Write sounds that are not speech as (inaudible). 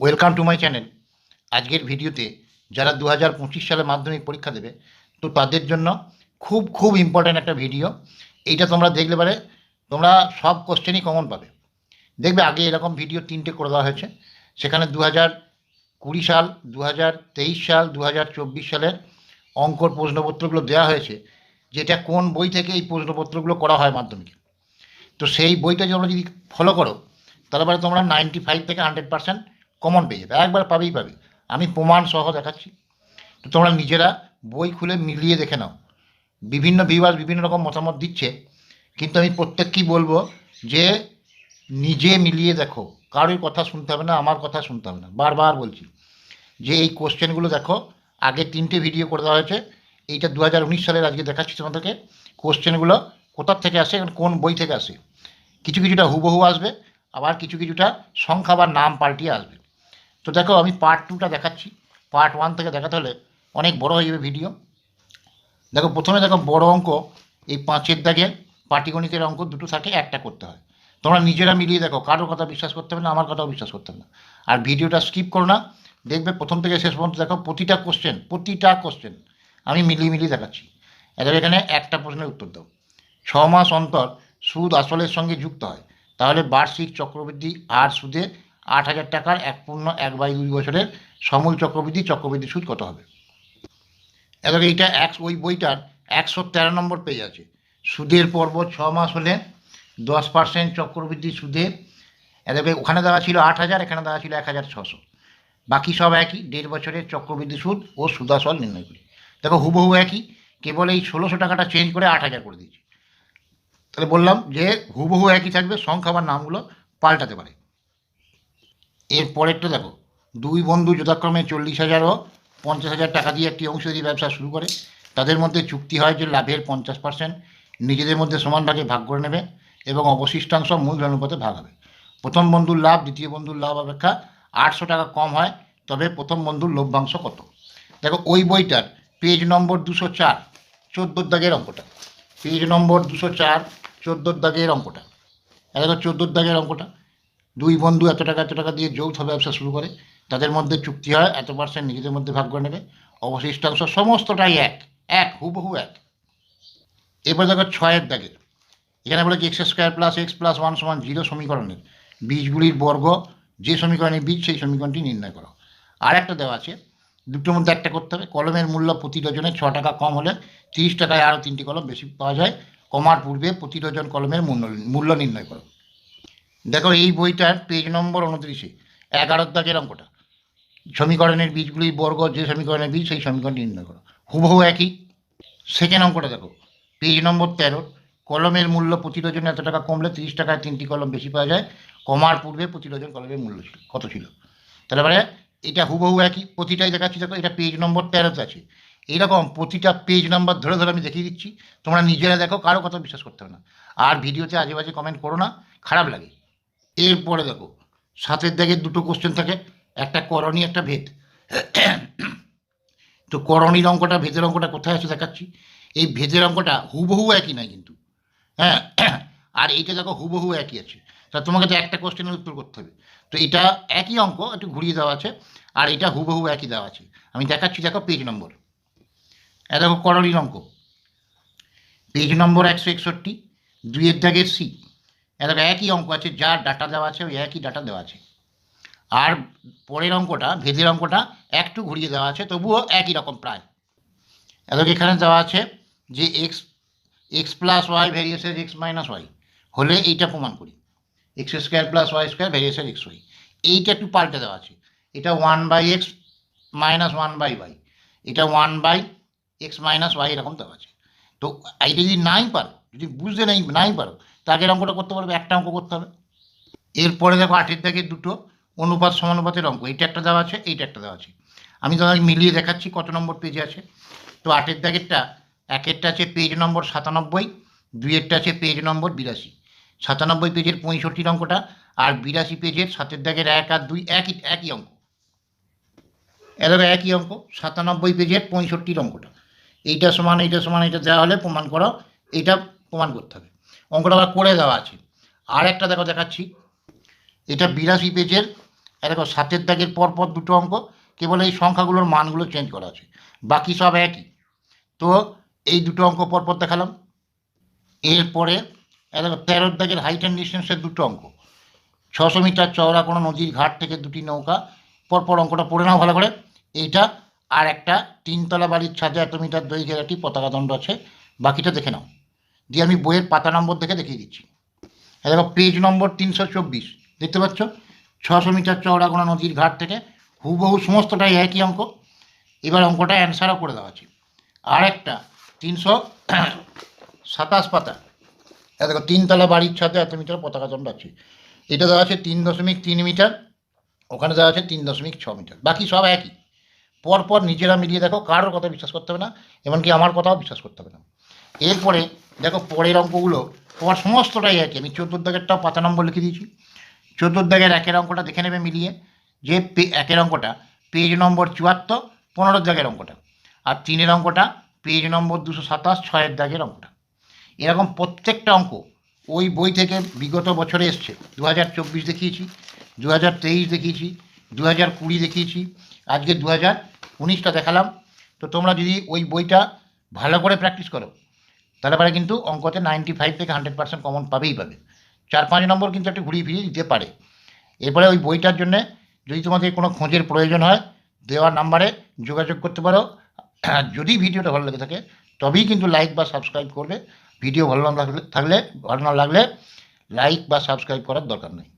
Welcome to my channel আজকের ভিডিওতে যারা দু হাজার পঁচিশ সালে মাধ্যমিক পরীক্ষা দেবে, তো তাদের জন্য খুব খুব ইম্পর্ট্যান্ট একটা ভিডিও এইটা তোমরা দেখলে পারে, তোমরা সব কোশ্চেনই কমন পাবে। দেখবে আগে এরকম ভিডিও তিনটে করে দেওয়া হয়েছে। সেখানে দু হাজার কুড়ি সাল দু হাজার তেইশ সাল দু হাজার চব্বিশ সালের অঙ্কর প্রশ্নপত্রগুলো দেওয়া হয়েছে যেটা কোন বই থেকে এই প্রশ্নপত্রগুলো করা হয় মাধ্যমিকে। তো সেই বইটা তোমরা যদি ফলো করো, তাহলে পরে তোমরা নাইনটি ফাইভ থেকে হান্ড্রেড পার্সেন্ট কমন পেয়ে যাবে একবার পাবেই পাবে। আমি প্রমাণ সহ দেখাচ্ছি। তো তোমরা নিজেরা বই খুলে মিলিয়ে দেখে নাও। বিভিন্ন ভিউয়ার্স বিভিন্ন রকম মতামত দিচ্ছে, কিন্তু আমি প্রত্যেককেই বলব যে নিজে মিলিয়ে দেখো। কারোর কথা শুনতে হবে না, আমার কথা শুনতে হবে না। বারবার বলছি যে এই কোশ্চেনগুলো দেখো। আগে তিনটে ভিডিও করে দেওয়া হয়েছে। এইটা দু হাজার উনিশ সালের আজকে দেখাচ্ছি তোমাদেরকে। কোশ্চেনগুলো কোথার থেকে আসে কোন বই থেকে আসে। কিছু কিছুটা হুবহু আসবে, আবার কিছু কিছুটা সংখ্যা বা নাম পাল্টিয়ে আসবে। তো দেখো, আমি পার্ট টুটা দেখাচ্ছি। পার্ট ওয়ান থেকে দেখাতে হলে অনেক বড় হয়ে যাবে ভিডিও দেখো, প্রথমে দেখো, বড় অঙ্ক, এই পাঁচের দাগের পাটিগণিতের অঙ্ক দুটো থাকে, একটা করতে হয়। তোমরা নিজেরা মিলিয়ে দেখো কারোর কথা বিশ্বাস করতে হবে না, আমার কথাও বিশ্বাস করতে হবে না। আর ভিডিওটা স্কিপ করো না, দেখবে প্রথম থেকে শেষ পর্যন্ত দেখো, প্রতিটা কোশ্চেন প্রতিটা কোশ্চেন আমি মিলিয়ে মিলিয়ে দেখাচ্ছি। এবার এখানে একটা প্রশ্নের উত্তর দাও। ছ মাস অন্তর সুদ আসলের সঙ্গে যুক্ত হয়। তাহলে বার্ষিক চক্রবৃদ্ধি আর সুদে আট হাজার টাকার এক পূর্ণ এক বাই দুই বছরের সমূল চক্রবৃদ্ধি চক্রবৃদ্ধি সুদ কত হবে? এবার এইটা এক, ওই বইটার একশো তেরো নম্বর পেজ আছে। সুদের পর্ব ছ মাস হলে দশ পার্সেন্ট চক্রবৃদ্ধি সুদে। এদেরকে ওখানে দেওয়া ছিল আট হাজার, এখানে দেওয়া ছিল এক হাজার ছশো। বাকি সব একই, দেড় বছরের চক্রবৃদ্ধি সুদ ও সুদাসল নির্ণয় করি। দেখো হুবহু একই, কেবল এই ষোলোশো টাকাটা চেঞ্জ করে আট হাজার করে দিয়েছি। তাহলে বললাম যে হুবহু একই থাকবে, সংখ্যা বা নামগুলো পাল্টাতে পারে। এর পরেরটা দেখো, দুই বন্ধু যথাক্রমে চল্লিশ হাজার ও পঞ্চাশ হাজার টাকা দিয়ে একটি অংশীদারি ব্যবসা শুরু করে, তাদের মধ্যে চুক্তি হয় যে লাভের পঞ্চাশ পার্সেন্ট নিজেদের মধ্যে সমান ভাগে করে নেবে এবং অবশিষ্টাংশ মূল অনুপাতে ভাগ হবে। প্রথম বন্ধুর লাভ, দ্বিতীয় বন্ধুর লাভ অপেক্ষা আটশো টাকা কম হয়, তবে প্রথম বন্ধুর লভ্যাংশ কত? দেখো, ওই বইটার পেজ নম্বর দুশো চার, চোদ্দোর দাগের অঙ্কটা। পেজ নম্বর দুশো চার, চোদ্দোর দাগের অঙ্কটা। দেখো, চোদ্দোর দাগের অঙ্কটা। দুই বন্ধু এত টাকা এত টাকা দিয়ে যৌথ ব্যবসা শুরু করে তাদের মধ্যে চুক্তি হয়, এত পার্সেন্ট নিজেদের মধ্যে ভাগ করে নেবে। অবশিষ্টাংশ সমস্তটাই এক এক, হুবহু এক। এরপর দেখো ছয়ের দাগের এখানে বলে কি x square plus x plus one সমান জিরো সমীকরণের। বীজগুলির বর্গ, যে সমীকরণের বীজ, সেই সমীকরণটি নির্ণয় করো। আর একটা দেওয়া আছে, দুটোর মধ্যে একটা করতে হবে। কলমের মূল্য প্রতি ডজনে ছ টাকা কম হলে তিরিশ টাকায় আরও তিনটি কলম বেশি পাওয়া যায়। কমার পূর্বে প্রতি ডজন কলমের মূল্য মূল্য নির্ণয় করো। দেখো এই বইটার পেজ নম্বর উনত্রিশে, এগারোর দাগের অঙ্কটা। সমীকরণের বীজগুলি বর্গ, যে সমীকরণের বীজ, সেই সমীকরণটি নির্ণয় করো। হুবহু একই। সেকেন্ড অঙ্কটা দেখো পেজ নম্বর তেরো কলমের মূল্য প্রতি ডজনে এত টাকা কমলে তিরিশ টাকায় তিনটি কলম বেশি পাওয়া যায়, কমার পূর্বে প্রতি ডজন কলমের মূল্য ছিল, কত ছিল? তাহলে মানে এটা হুবহু একই, প্রতিটাই দেখাচ্ছি, দেখো, এটা পেজ নম্বর তেরোতে আছে এইরকম প্রতিটা পেজ নাম্বার ধরে ধরে আমি দেখিয়ে দিচ্ছি, তোমরা নিজেরা দেখো, কারও কথা বিশ্বাস করতে হবে না। আর ভিডিওতে আজে বাজে কমেন্ট করো না, খারাপ লাগে। এরপরে দেখো সাতের দাগে দুটো কোশ্চেন থাকে, একটা করণী, একটা ভেদ। তো করণীর অঙ্কটা, ভেদের অঙ্কটা কোথায় আছে দেখাচ্ছি। এই ভেদের অঙ্কটা হুবহু একই নয় কিন্তু। হ্যাঁ আর এইটা দেখো হুবহু একই আছে। তা তোমাকে তো একটা কোশ্চেনের উত্তর করতে হবে। তো এটা একই অঙ্ক, একটু ঘুরিয়ে দেওয়া আছে, আর এটা হুবহু একই দেওয়া আছে। আমি দেখাচ্ছি, দেখো পেজ নম্বর এ দেখো করণীর অঙ্ক। পেজ নম্বর একশো একষট্টি, দুইয়ের দাগের সি এ দেখো একই অঙ্ক আছে, যার ডাটা দেওয়া আছে, ওই একই ডাটা দেওয়া আছে। আর পরের অঙ্কটা, ভেদের অঙ্কটা, একটু ঘুরিয়ে দেওয়া আছে, তবুও একই রকম প্রায়। এবার এখানে দেওয়া আছে যে এক্স এক্স প্লাস ওয়াই ভ্যারিয়েসের এক্স মাইনাস ওয়াই হলে এইটা প্রমাণ করি। X square plus y square ভ্যারিয়েসের x Y এইটা একটু পাল্টে দেওয়া আছে। এটা one by x minus one by y এটা one by x minus y এরকম দেওয়া আছে। তো এইটা যদি নাই পারো, যদি বুঝতে নাই নাই পারো তা আগের অঙ্কটা করতে পারবে একটা অঙ্ক করতে হবে। এরপরে দেখো আটের থেকে দুটো, অনুপাত সমানুপাতের অঙ্ক। এইটা একটা দেওয়া আছে, এইটা একটা দেওয়া আছে। আমি তোমাকে মিলিয়ে দেখাচ্ছি কত নম্বর পেজে আছে। তো আটের দাগেরটা, একেরটা আছে পেজ নম্বর সাতানব্বই, দুইয়েরটা আছে পেজ নম্বর বিরাশি। সাতানব্বই পেজের পঁয়ষট্টির অঙ্কটা আর বিরাশি পেজের সাতের দাগের এক আর দুই একই একই অঙ্ক। এদের একই অঙ্ক, সাতানব্বই পেজের পঁয়ষট্টির অঙ্কটা। এইটা সমান এইটা সমান, এইটা দেওয়া হলে প্রমাণ করো, এইটা প্রমাণ করতে হবে। অঙ্কটা আবার করে দেওয়া আছে। আর একটা দেখো দেখাচ্ছি। এটা বিরাশি পেজের দেখো সাতের দাগের পরপর দুটো অঙ্ক, কেবল এই সংখ্যাগুলোর মানগুলো চেঞ্জ করা আছে। বাকি সব একই। তো এই দুটো অঙ্ক পরপর দেখালাম। এরপরে দেখো তেরোর দাগের হাইট অ্যান্ড ডিস্টেন্সের দুটো অঙ্ক। ছশো মিটার চওড়া কোনো নদীর ঘাট থেকে দুটি নৌকা পরপর অঙ্কটা পড়ে নাও ভালো করে। এইটা আর একটা তিনতলা বাড়ির ছাদে এত মিটার দৈর্ঘ্যের একটি পতাকা দণ্ড আছে। বাকিটা দেখে নাও। দিয়ে আমি বইয়ের পাতা নম্বর দেখে দেখিয়ে দিচ্ছি। দেখো পেজ নম্বর তিনশো চব্বিশ। দেখতে পাচ্ছ? ছশো মিটার চওড়া কোনো নদীর ঘাট থেকে হুবহু সমস্তটাই একই অঙ্ক। এবার অঙ্কটা অ্যান্সারও করে দেওয়া আছে। আর একটা তিনশো সাতাশ পাতা। দেখো, তিনতলা বাড়ির ছাদে এত মিটার পতাকা দণ্ড আছে। এটা দেওয়া আছে তিন দশমিক তিন মিটার, ওখানে দেওয়া আছে তিন দশমিক ছ মিটার। বাকি সব একই। পরপর নিজেরা মিলিয়ে দেখো, কারোর কথা বিশ্বাস করতে হবে না, এমনকি আমার কথাও বিশ্বাস করতে হবে না। এরপরে দেখো পরের অঙ্কগুলো, তোমার সমস্তটাই একই। আমি দাগেরটাও পাতা নম্বর লিখে দিয়েছি। দাগের একের অঙ্কটা দেখে নেবে মিলিয়ে, যে একের অঙ্কটা পেজ নম্বর চুয়াত্তর, পনেরো দাগের অঙ্কটা। আর তিনের অঙ্কটা পেজ নম্বর দুশো সাতাশ, ছয়ের দাগের অঙ্কটা। এরকম প্রত্যেকটা অঙ্ক ওই বই থেকে বিগত বছরে এসছে। দু হাজার চব্বিশ দেখিয়েছি দু হাজার তেইশ দেখিয়েছি দু হাজার কুড়ি দেখিয়েছি, আজকে দু হাজার উনিশটা দেখালাম। তো তোমরা যদি ওই বইটা ভালো করে প্র্যাকটিস করো তাহলে পরে কিন্তু অঙ্কতে নাইনটি ফাইভ থেকে হান্ড্রেড পার্সেন্ট কমন পাবেই পাবে। চার পাঁচ নম্বর কিন্তু একটু ঘুরিয়ে ফিরিয়ে দিতে পারে। এরপরে ওই বইটার জন্যে যদি তোমাদের কোনো খোঁজের প্রয়োজন হয়, দেওয়ার নাম্বারে যোগাযোগ করতে পারো। (clears throat) যদি ভিডিওটা ভালো লেগে থাকে, তবেই কিন্তু লাইক বা সাবস্ক্রাইব করবে। ভিডিও ভালো না থাকলে ভালো না লাগলে লাইক বা সাবস্ক্রাইব করার দরকার নেই।